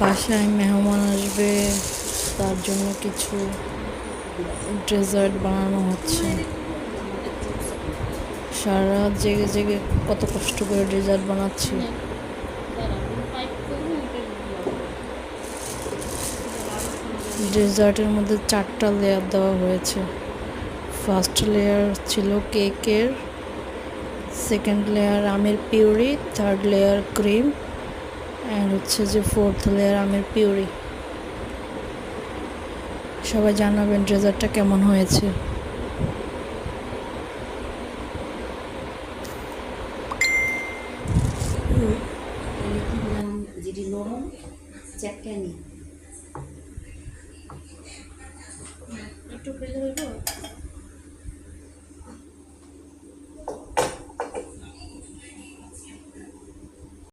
বাসায় মেহমান আসবে, তার জন্য কিছু ডেজার্ট বানানো হচ্ছে। সারা জেগে জেগে কত কষ্ট করে ডেজার্ট বানাচ্ছি। ডেজার্টের মধ্যে চারটা লেয়ার দেওয়া হয়েছে। ফার্স্ট লেয়ার ছিল কেকের সেকেন্ড লেয়ার আমের puree third layer cream and হচ্ছে যে ফোর্থ লেয়ার আমের পিউরি সবাই জানাবেন ডেজার্টটা কেমন হয়েছে। যেটি নরম হইব